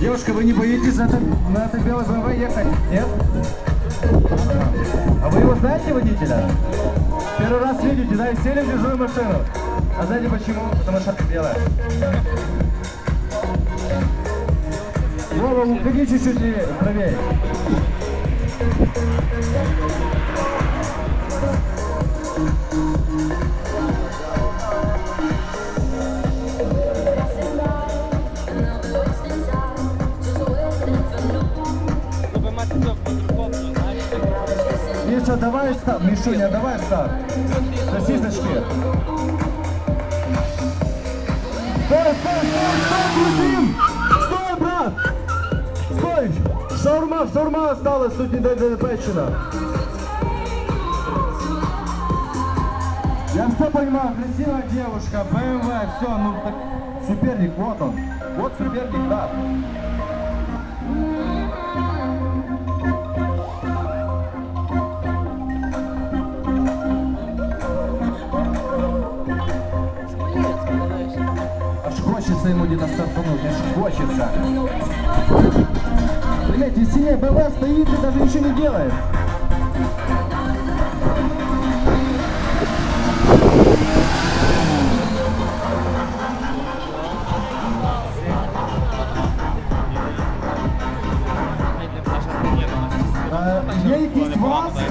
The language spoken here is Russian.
Девушка, вы не боитесь на, на этой белой БМВ ехать? Нет? А вы его знаете, водителя? Первый раз видите, да, и сели в чужую машину. А знаете почему? Потому что она белая. Вова, уходи чуть-чуть правее. Миша, давай старт. Мишуня, давай старт. Сосисочки. Стой, стой, стой, стой, Грузин! Стой, брат! Стой! Шаурма, шаурма осталась, тут не допечена. Я все понимаю, красивая девушка, БМВ, все, ну так, соперник, вот он. Вот соперник, да. хочется ему где-то стартануть, аж хочется. Блять, и сильнее БВ стоит и даже ничего не делает. А, Єлькість вас